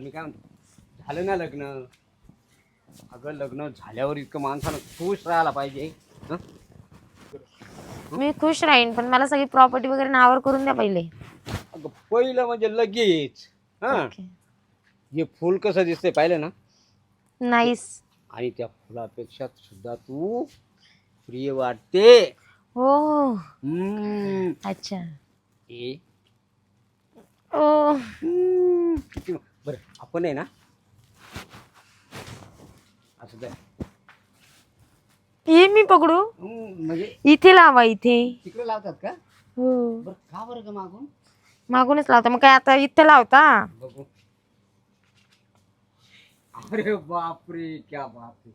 मी काय म्हणतो झालं ना लग्न? अगं लग्न झाल्यावर इतकं माणसानं खुश राहायला पाहिजे. हं? मी खुश राहीन पण मला सगळी प्रॉपर्टी वगैरे नावावर करून द्या पहिले. अगं पहिलं म्हणजे लगेच. हा? हे फुल कसं दिसतंय पाहिलं ना? नाईस. आणि त्या फुलापेक्षा सुद्धा तू प्रिय वाटते. हो. हम्म. अच्छा. ए, ओ. हम्म. किती बरं आपण आहे ना असं द्या हे मी पकडू. म्हणजे इथे लावा इथे. तिकडे लावतात का? हो. बरं का बरं का मागून? मागूनच लावता. मग काय आता इथे लावता? बघू. अरे बापरे क्या बाप रे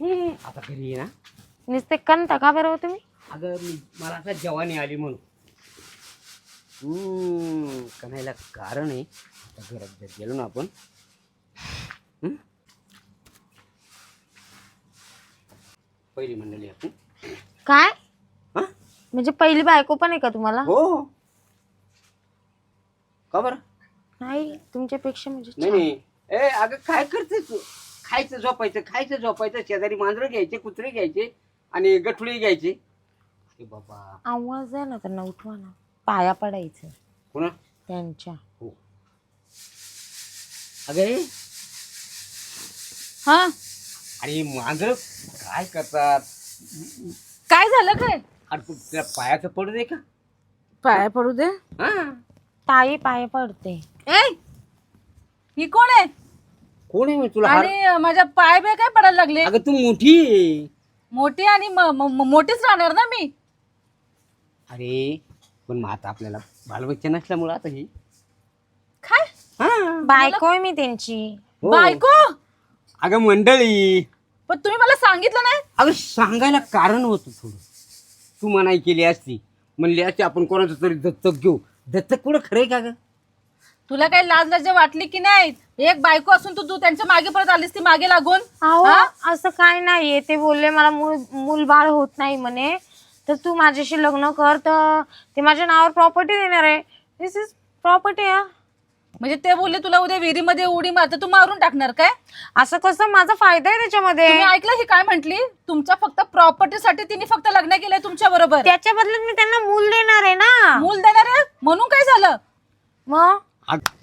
हम्म, आता घरी ये ना. नुसते कंता का बरं हो तुम्ही. अगं मी मला आता जवानी आली म्हणून. हम्म, कणायला कारण आहे. आता घरात जर गेलो ना आपण. हम्म? पहिली मंडळी आपण. काय? हा? म्हणजे पहिली बायको पण आहे का तुम्हाला? हो. का बरं? नाही तुमच्यापेक्षा म्हणजे नाही. नाही. ए अगं काय करते तू? खायचं झोपायचं खायचं झोपायचं. शेजारी मांजरं घ्यायचे कुत्रे घ्यायचे आणि गठुळी घ्यायची. अरे बाबा. आवाज आहे ना त्यांना उठवा ना पाया पडायचं. कोणा? त्यांच्या. हो. अगे हा? अरे मांजर काय करतात? काय झालं काय? अरे तू त्या पायाचं पडू दे का? पाया पडू दे. हा. ताई पाया पडते. ए ही कोण आहे? कोण आहे मी? तुला हार आणि माझ्या पाय बे काय पडायला लागले? अगं तू मोठी आहे. मोठी आणि म- म- म- मोठीच राहणार ना मी. अरे पण मग आता आपल्याला बालबच्चा नसल्यामुळं आता ही काय? हा. बायको आहे मी त्यांची. हो. बायको? अगं मंडळी. पण तुम्ही मला सांगितलं नाही? अगं सांगायला कारण होतं थोडं. तू मनाई केली असती. म्हणली असती आपण कोणाचं तरी दत्तक घेऊ. दत्तक कुठं खरंय का ग? तुला काही लाज लज्जा वाटली की नाही? एक बायको असून तू तू त्यांच्या मागे परत आलीस ती मागे लागून? अहो हा? असं काय नाहीये. ते बोलले मला मूल मूलबाळ होत नाही म्हणे. तर तू माझ्याशी लग्न कर तर. ते माझ्या नावावर प्रॉपर्टी देणार आहे. दिस इज प्रॉपर्टी म्हणजे ते बोलले तुला उद्या विहिरीमध्ये उडी मार तर तू मारून टाकणार काय? असं कसं? माझा फायदा आहे त्याच्यामध्ये. तुम्ही ऐकलं ही काय म्हंटली? तुमच्या फक्त प्रॉपर्टीसाठी तिने फक्त लग्न केलंय तुमच्या बरोबर. त्याच्या बदल्यात मी त्यांना मूल देणार आहे ना. मूल देणार आहे? म्हणून काय झालं? मग?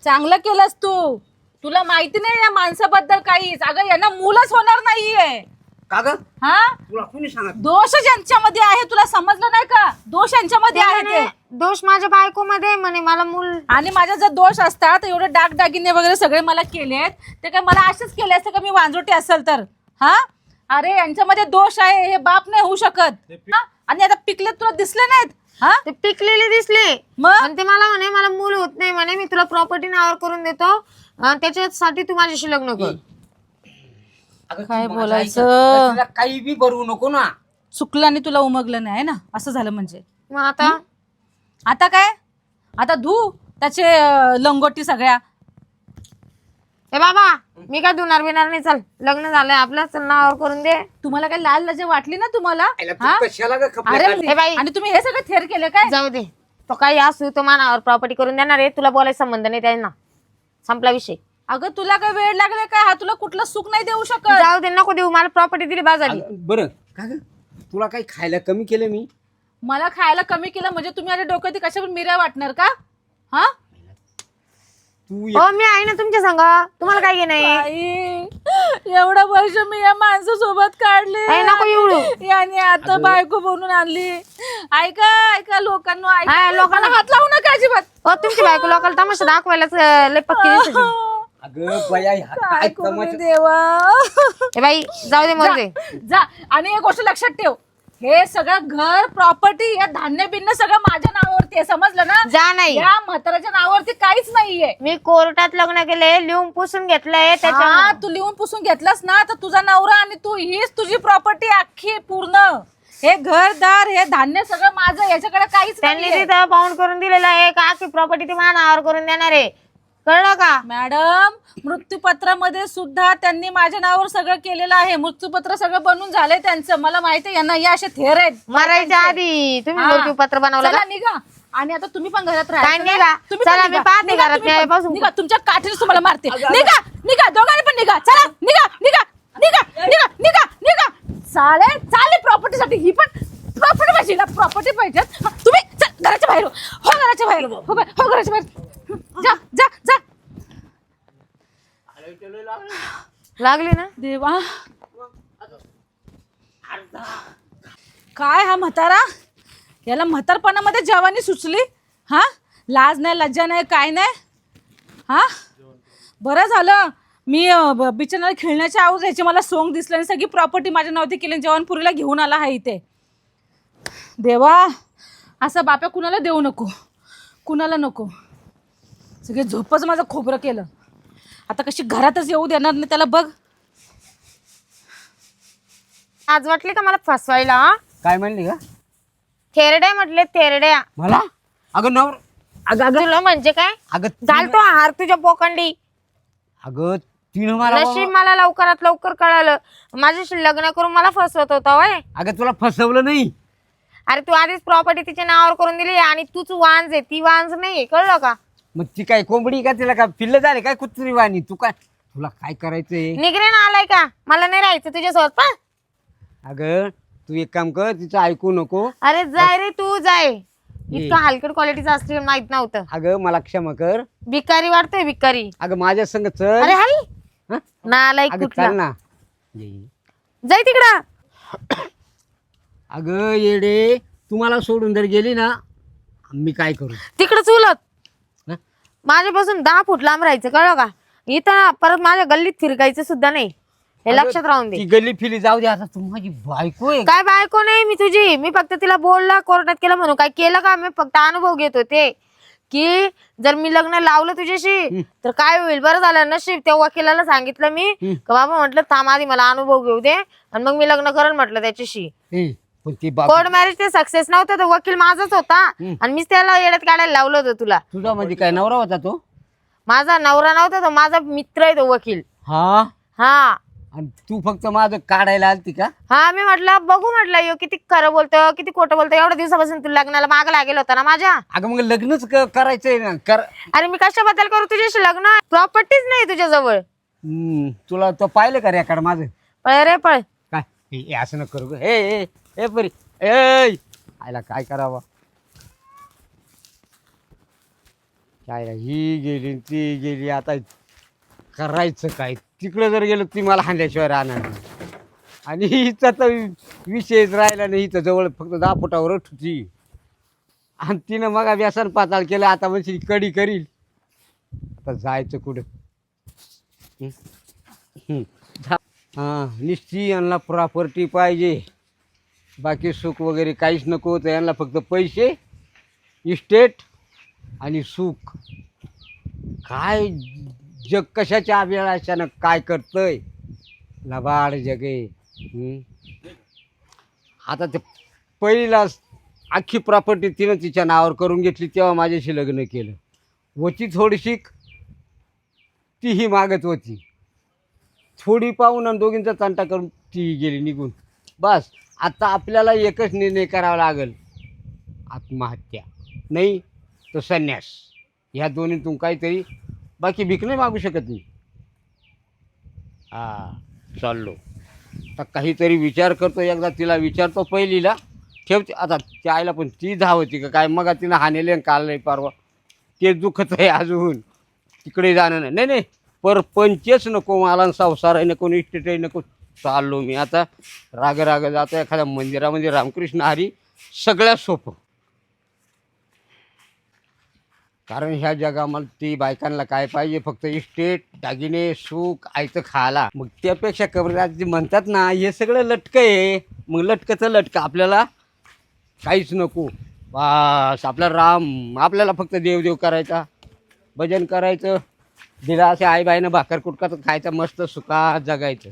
चांगलं केलंस तू. तुला माहिती नाही या माणसाबद्दल काहीच. अगं यांना मुलंच होणार नाहीये. का ग? हा? तुला कोणी सांगत? दोष ज्यांच्यामध्ये आहे तुला समजलं नाही का? दोष यांच्यामध्ये आहे ते. दोष माझ्या बायको मध्ये म्हणे मला मूल आणि माझ्या जर दोष असतात तर एवढे दागदागिने वगैरे सगळे मला केलेत. ते काय मला असेच केले असते का मी वांजोटी असेल तर? हा? अरे यांच्यामध्ये दोष आहे हे बाप नाही होऊ शकत. हा? आणि आता पिकले तुला दिसले नाहीत? हा? ते पिकलेले दिसले. मग? आणि ते मला म्हणे मला मूल होत नाही म्हणे मी तुला प्रॉपर्टी नावावर करून देतो. अं, त्याच्यासाठी तू माझ्याशी लग्न कर. अगं, तू काय माझं बोलायचं? ऐक. अगं, तिला काही बी भरवू नको ना. चुकलं आणि तुला उमगलं नाही ना? असं झालं म्हणजे. मग आता? आता काय? आता धू त्याचे अं, लंगोटी सगळ्या. ए बाबा मी काय धुणार बिणार नाही? चल लग्न झालंय आपलं. चल नावावर करून दे. तुम्हाला काय लाल लजे वाटली ना तुम्हाला? आईला तू हा? कशाला ग खपल्या अरे खाली? ए बाई. आणि तुम्ही हे सगळं थेर केलं काय? जाऊ दे. तो काही असू तो मानावर प्रॉपर्टी करून देणार आहे? तुला बोलायचा संबंध नाही त्यांना. संपला विषय. अगं तुला काय वेळ लागले काय? हा तुला कुठलं सुख नाही देऊ शकत. जाऊ दे नको देऊ. मला प्रॉपर्टी दिली बाजारी. अगं, बरं. का ग? तुला काही खायला कमी केलं मी? मला खायला कमी केलं म्हणजे तुम्ही आता डोक्यात कशावर मिऱ्या वाटणार का? हा? तू हो मी आहे ना तुमच्या संग. तुम्हाला काय घे नाही बाई, एवढं वर्ष मी या माणसासोबत काढले. नको एवढू. याने आता बायको बनून आणली. ऐका ऐका लोकांना हा, ऐका लोकांना- लोकांना हात लावू नका अजिबात. हो तुमची बायको लोकांना तमाशा दाखवायलाच अं, लय पक्की दिसते ती. अगं बया ह्या काय काय करू मी तमाशा देवा? ए बाई जाऊ दे मरू दे. जा. आणि एक गोष्ट लक्षात ठेव. हे सगळं घर प्रॉपर्टी या धान्य बिन्य सगळं माझ्या नावावरती आहे समजलं ना? जा नाही. या म्हाताऱ्याच्या नावावरती काहीच नाहीये. मी कोर्टात लग्न केले लिहून पुसून घेतलंय त्याच्या हा, तू लिहून पुसून घेतलास ना तर तुझा नवरा आणि तू हीच तुझी प्रॉपर्टी अख्खी पूर्ण. हे घरदार हे धान्य सगळं माझं याच्याकडे काहीच त्यांनी नाहीये. तिथं पाऊंड करून दिलेलं आहे का की प्रॉपर्टी ती माझ्या नावावर करून देणार आहे? कळलं का? मॅडम मृत्यूपत्रामध्ये सुद्धा त्यांनी माझ्या नावावर सगळं केलेलं आहे. मृत्यूपत्र सगळं बनून झालंय त्यांचं. मला माहिती आहे यांना या असे थेर आहेत. मरायच्या आधी तुम्ही हा. मृत्यूपत्र बनवलं चला का? निघा. आणि आता तुम्ही पण घरात काय राहा निघा? तुम्ही चला, पण मी निघा. पाहते निघा घरात. तुम्ही पण. न्यायपासून. निघा तुमच्या काठीने तुम्हाला मारते. निघा निघा दोघांनी पण निघा. चला निघा निघा निघा निघा निघा निघा. चालेल चालेल प्रॉपर्टीसाठी ही पण प्रॉपर्टी पाहिजे ना प्रॉपर्टी पाहिजे. तुम्ही चल, घराच्या बाहेर हो. हो, घराच्या बाहेर. हो बा- हो घराच्या बाहेर जा जा जा लागली ना? देवा. काय हा म्हातारा? याला म्हातारपणामध्ये जवानी सुचली? हा? लाज नाही लज्जा नाही काय नाही? हा? बरं झालं. मी बिचनाला खेळण्याच्या आवाज याची मला सोंग दिसलं आणि सगळी प्रॉपर्टी माझ्या नावती केली जेवणपुरीला जवानपुरीला घेऊन आला आहे इथे. देवा असं बाप्या कुणाला देऊ नको? कुणाला नको? सगळे झोपच माझं खोबरं केलं. आता कशी घरातच येऊ देणार नाही त्याला बघ. आज वाटली का मला फसवायला हा? काय म्हणली का थेरड्या म्हटले थेरड्या. मला? अगं नवर अगं अगं. तुला म्हणजे काय? अगं घालतो हार तुझ्या पोकंडी अगं तिनं मला नशीब मला लवकरात लवकर कळालं. माझ्याशी लग्न करून मला फसवत होता वय अगं तुला फसवलं नाही. अरे तू आधीच प्रॉपर्टी तिच्या नावावर करून दिली आणि तूच वांज आहे ती वांज नाही कळलं का? मग ती काय कोंबडी का तिला काय पिल्ल झाले काय कुत्री वाणी? तू काय तुला काय करायचंय? निगरे ना आलाय का? मला नाही राहायचं तुझ्यासोबत पा अगं तू एक काम कर तिचं ऐकू नको. अरे जाय रे तू जाय. इतकं हलकट क्वालिटीचं असते माहीत नव्हतं. अगं मला क्षमा कर. भिकारी वाटतोय भिकारी. अगं माझ्या संग चल. अरे हल हं? नालायक अगं कुठला? चाल ना. ये. जाय तिकडं. अगं येडे. तुम्हाला सोडून जर गेली ना मी काय करू? तिकडं चुलत? माझ्यापासून दहा फूट लांब राहायचं कळलं का? इथं परत माझ्या गल्लीत फिरकायचं सुद्धा नाही. हे लक्षात राहून दे. ती गल्ली फिली जाऊ दे आता तू माझी बायको आहे. काय बायको नाही मी तुझी? मी फक्त तिला बोलला कोर्टात केलं म्हणून. काय केलं का मी फक्त अनुभव घेत होते की जर मी लग्न लावलं तुझ्याशी तर काय होईल? बरं झालं नशीब. त्या वकिलाला सांगितलं मी का बाबा म्हटलं थांब आधी मला अनुभव घेऊ दे. आणि मग मी लग्न करेन म्हटलं त्याच्याशी. पण ती बाप कोर्ट मॅरेज ते सक्सेस नव्हतं तर वकील माझाच होता. आणि मीच त्याला येड्यात काढायला लावलं होतं तुला. तुझा म्हणजे काय नवरा होता तो? माझा नवरा नव्हता तो माझा मित्र आहे तो वकील. हा? हा. आणि तू फक्त माझं काढायला आलती का? हा मी म्हटलं बघू म्हटलं यो किती खरं बोलतो किती खोटं बोलतो. एवढ्या दिवसापासून तू लग्नाला माग लागेल होता ना माझ्या? अगं मग लग्नच क- करायचंय ना. कर अरे मी कशाबद्दल करू तुझ्याशी लग्न? प्रॉपर्टीच नाही तुझ्या जवळ हम्म, तुला तो पाहिलं का रेकॉर्ड माझं? पळ रे पळ. काय? हे हे असं नको करू. ग. ए ए परी. ए आयला काय करावं? काय ही गेली न ती गेली आता करायचं काय? तिकडं जर गेलं ती मला हाणल्याशिवाय राहणार नाही. आणि हिचा तर विषयच राहिला नाही हिचं जवळ फक्त दहा फुटावर होती आणि तिनं मग व्यसन पाताळ केलं आता म्हणजे कडी करील. आता जायचं कुठं? हं? हं. जा- हां निश्चित यांना प्रॉपर्टी पाहिजे. बाकी सुख वगैरे काहीच नको तर यांना फक्त पैसे इस्टेट आणि सुख. काय जग कशाच्या अभिलाषानं काय करतंय? लबाड जगे. हं? आता ते पहिला अख्खी प्रॉपर्टी तिनं तिच्या नावावर करून घेतली तेव्हा माझ्याशी लग्न केलं. होती थोडीशी तीही मागत होती. थोडी पाहून आणि दोघींचा तांटा करून ती गेली निघून. बस. आता आपल्याला एकच निर्णय करावा लागेल. आत्महत्या. नाही तो संन्यास. ह्या दोन्हीतून काहीतरी बाकी भीक नाही मागू शकत मी. हा चाललो. आता काहीतरी विचार करतो एकदा तिला विचारतो पहिलीला. ठेवते. आता त्या आईला पण ती धावती का काय? मग तिनं हानेले काल नाही परवा. ते दुखत आहे अजून. तिकडे जाणं नाही. नाही नाही. परपंचच नको मला आणि संसारही नको इस्टेटही नको. चाललो मी. आता राग राग जातो एखाद्या मंदिरामध्ये रामकृष्ण हरी सगळ्यात सोपं. कारण ह्या जगामध्ये ती बायकांना काय पाहिजे? फक्त इस्टेट दागिने सुख आयचं खायला. मग त्यापेक्षा कबरदार जे म्हणतात ना हे सगळं लटकं आहे. मग लटकंचं लटकं आपल्याला काहीच नको. बस आपला राम आपल्याला फक्त देवदेव करायचा. भजन करायचं. दिला असे आई बाईनं भाकर कुटकाचं खायचं मस्त सुखात जगायचं.